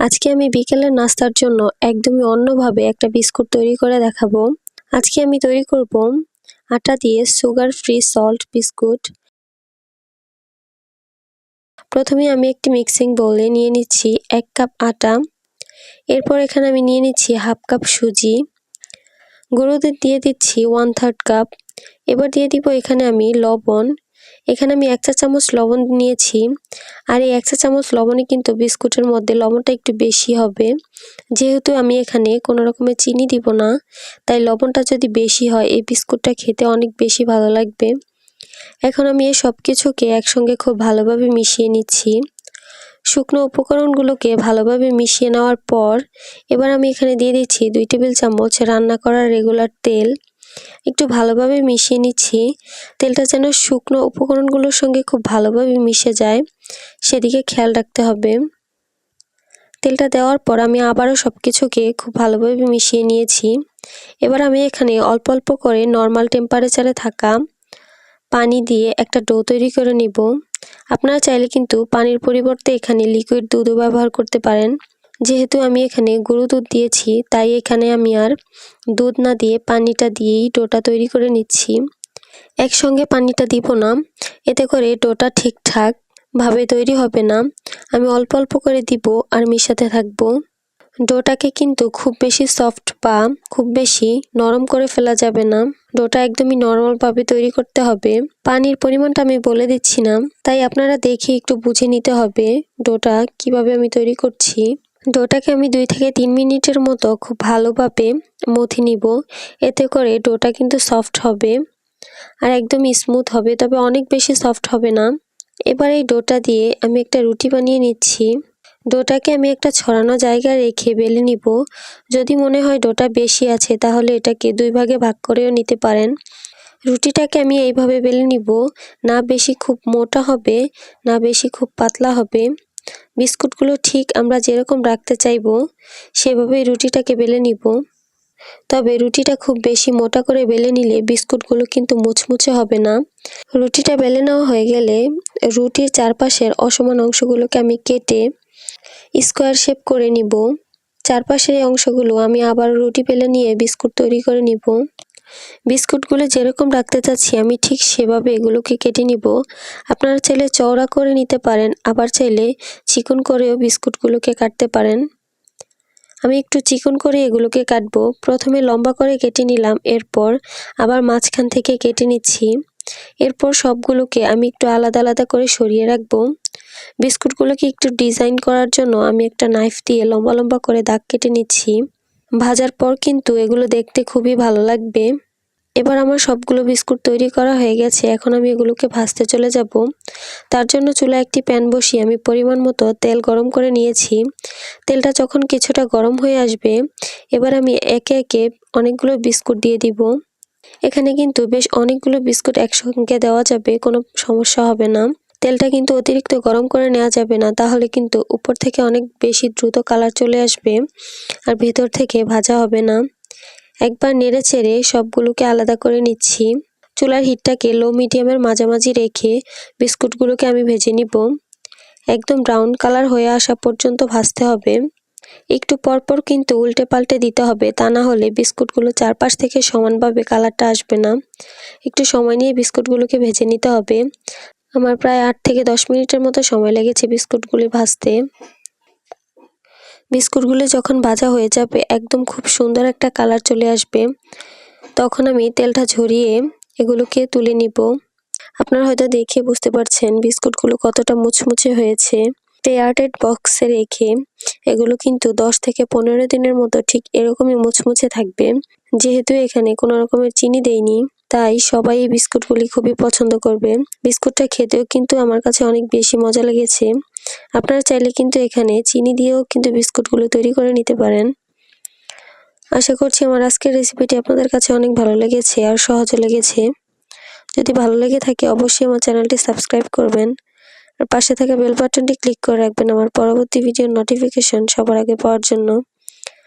আজকে আমি বিকেলের নাস্তার জন্য একদমই অন্যভাবে একটা বিস্কুট তৈরি করে দেখাবো। আজকে আমি তৈরি করব আটা দিয়ে সুগার ফ্রি সল্ট বিস্কুট। প্রথমে আমি একটি মিক্সিং বোলে নিয়ে নিচ্ছি এক কাপ আটা। এরপর এখানে আমি নিয়ে নিচ্ছি হাফ কাপ সুজি। গুঁড়ো দুধ দিয়ে দিচ্ছি ওয়ান থার্ড কাপ এবার দিয়ে দিব এখানে আমি লবণ। এখানে আমি এক চা চামচ লবণ নিয়েছি। আর এই এক চা চামচ লবণে কিন্তু বিস্কুটের মধ্যে লবণটা একটু বেশি হবে। যেহেতু আমি এখানে কোনো রকমের চিনি দিব না, তাই লবণটা যদি বেশি হয়, এই বিস্কুটটা খেতে অনেক বেশি ভালো লাগবে। এখন আমি এই সব কিছুকে একসঙ্গে খুব ভালোভাবে মিশিয়ে নিচ্ছি। শুকনো উপকরণগুলোকে ভালোভাবে মিশিয়ে নেওয়ার পর, এবার আমি এখানে দিয়ে দিচ্ছি দুই টেবিল চামচ রান্না করার রেগুলার তেল। একটু ভালোভাবে মিশিয়ে নিচ্ছি। তেলটা যেন শুকনো উপকরণগুলোর সঙ্গে খুব ভালোভাবে মিশে যায়, সেদিকে খেয়াল রাখতে হবে। তেলটা দেওয়ার পর আমি আবারও সব কিছুকে খুব ভালোভাবে মিশিয়ে নিয়েছি। এবার আমি এখানে অল্প অল্প করে নর্মাল টেম্পারেচারে থাকা পানি দিয়ে একটা ডো তৈরি করে নিব। আপনারা চাইলে কিন্তু পানির পরিবর্তে এখানে লিকুইড দুধও ব্যবহার করতে পারেন। যেহেতু আমি এখানে গরু দুধ দিয়েছি, তাই এখানে আমি আর দুধ না দিয়ে পানিটা দিয়েই ডোটা তৈরি করে নিচ্ছি। একসঙ্গে পানিটা দিব না, এতে করে ডোটা ঠিকঠাক ভাবে তৈরি হবে না। আমি অল্প অল্প করে দিব আর মিশাতে থাকব। ডোটাকে কিন্তু খুব বেশি সফট বা খুব বেশি নরম করে ফেলা যাবে না। ডোটা একদমই নর্মালভাবে তৈরি করতে হবে। পানির পরিমাণটা আমি বলে দিচ্ছি না, তাই আপনারা দেখে একটু বুঝে নিতে হবে ডোটা কীভাবে আমি তৈরি করছি। ডোটাকে আমি দুই থেকে তিন মিনিটের মতো খুব ভালোভাবে মথি নিব। এতে করে ডোটা কিন্তু সফট হবে আর একদম স্মুথ হবে, তবে অনেক বেশি সফট হবে না। এবার এই ডোটা দিয়ে আমি একটা রুটি বানিয়ে নিচ্ছি। ডোটাকে আমি একটা ছড়ানো জায়গায় রেখে বেলে নিব। যদি মনে হয় ডোটা বেশি আছে, তাহলে এটাকে দুই ভাগে ভাগ করেও নিতে পারেন। রুটিটাকে আমি এইভাবে বেলে নিব। না বেশি খুব মোটা হবে, না বেশি খুব পাতলা হবে। বিস্কুটগুলো ঠিক আমরা যেরকম রাখতে চাইব, সেভাবেই রুটিটাকে বেলে নিব। তবে রুটিটা খুব বেশি মোটা করে বেলে নিলে বিস্কুটগুলো কিন্তু মুচমুচে হবে না। রুটিটা বেলে নেওয়া হয়ে গেলে রুটির চারপাশের অসমান অংশগুলোকে আমি কেটে স্কোয়ার শেপ করে নিব। চারপাশের অংশগুলো আমি আবার রুটি পেলে নিয়ে বিস্কুট তৈরি করে নিব। বিস্কুটগুলো যেরকম রাখতে চাচ্ছি, আমি ঠিক সেভাবে এগুলোকে কেটে নিব। আপনারা চাইলে চওড়া করে নিতে পারেন, আবার চাইলে চিকন করেও বিস্কুটগুলোকে কাটতে পারেন। আমি একটু চিকন করে এগুলোকে কাটবো। প্রথমে লম্বা করে কেটে নিলাম, এরপর আবার মাঝখান থেকে কেটে নিচ্ছি। এরপর সবগুলোকে আমি একটু আলাদা আলাদা করে সরিয়ে রাখব। বিস্কুটগুলোকে একটু ডিজাইন করার জন্য আমি একটা নাইফ দিয়ে লম্বা লম্বা করে দাগ কেটে নিচ্ছি। ভাজার পর কিন্তু এগুলো দেখতে খুবই ভালো লাগবে। এবার আমার সবগুলো বিস্কুট তৈরি করা হয়ে গেছে, এখন আমি এগুলোকে ভাজতে চলে যাব। তার জন্য চুলা একটি প্যান বসিয়ে আমি পরিমাণ মতো তেল গরম করে নিয়েছি। তেলটা যখন কিছুটা গরম হয়ে আসবে, এবার আমি একে একে অনেকগুলো বিস্কুট দিয়ে দিব। এখানে কিন্তু বেশ অনেকগুলো বিস্কুট একসঙ্গে দেওয়া যাবে, কোনো সমস্যা হবে না। তেলটা কিন্তু অতিরিক্ত গরম করে নেওয়া যাবে না, তাহলে কিন্তু উপর থেকে অনেক বেশি দ্রুত কালার চলে আসবে আর ভেতর থেকে ভাজা হবে না। একবার নেড়ে চেড়ে সবগুলোকে আলাদা করে নিচ্ছি। চুলার হিটটাকে লো মিডিয়ামের মাঝামাঝি রেখে বিস্কুটগুলোকে আমি ভেজে নিব। একদম ব্রাউন কালার হয়ে আসা পর্যন্ত ভাজতে হবে। একটু পরপর কিন্তু উল্টে পাল্টে দিতে হবে, তা না হলে বিস্কুটগুলো চারপাশ থেকে সমানভাবে কালারটা আসবে না। একটু সময় নিয়ে বিস্কুটগুলোকে ভেজে নিতে হবে। আমার প্রায় আট থেকে দশ মিনিটের মতো সময় লেগেছে বিস্কুটগুলি ভাজতে। বিস্কুটগুলি যখন ভাজা হয়ে যাবে, একদম খুব সুন্দর একটা কালার চলে আসবে। তখন আমি তেলটা ঝরিয়ে এগুলোকে তুলে নিব। আপনারা হয়তো দেখে বুঝতে পারছেন বিস্কুটগুলো কতটা মুচমুচে হয়েছে। এয়ারটাইট বক্সে রেখে এগুলো কিন্তু দশ থেকে পনেরো দিনের মতো ঠিক এরকমই মুচমুচে থাকবে। যেহেতু এখানে কোনো রকমের চিনি দেয়নি তাই সবাই এই বিস্কুটগুলি খুবই পছন্দ করবে। বিস্কুটটা খেতেও কিন্তু আমার কাছে অনেক বেশি মজা লেগেছে। আপনারা চাইলে কিন্তু এখানে চিনি দিয়েও কিন্তু বিস্কুটগুলো তৈরি করে নিতে পারেন। আশা করছি আমার আজকের রেসিপিটি আপনাদের কাছে অনেক ভালো লেগেছে আর সহজ লেগেছে। যদি ভালো লেগে থাকে অবশ্যই আমার চ্যানেলটি সাবস্ক্রাইব করবেন। আর পাশে থাকা বেল বাটনটি ক্লিক করে রাখবেন আমার পরবর্তী ভিডিওর নোটিফিকেশন সবার আগে পাওয়ার জন্য।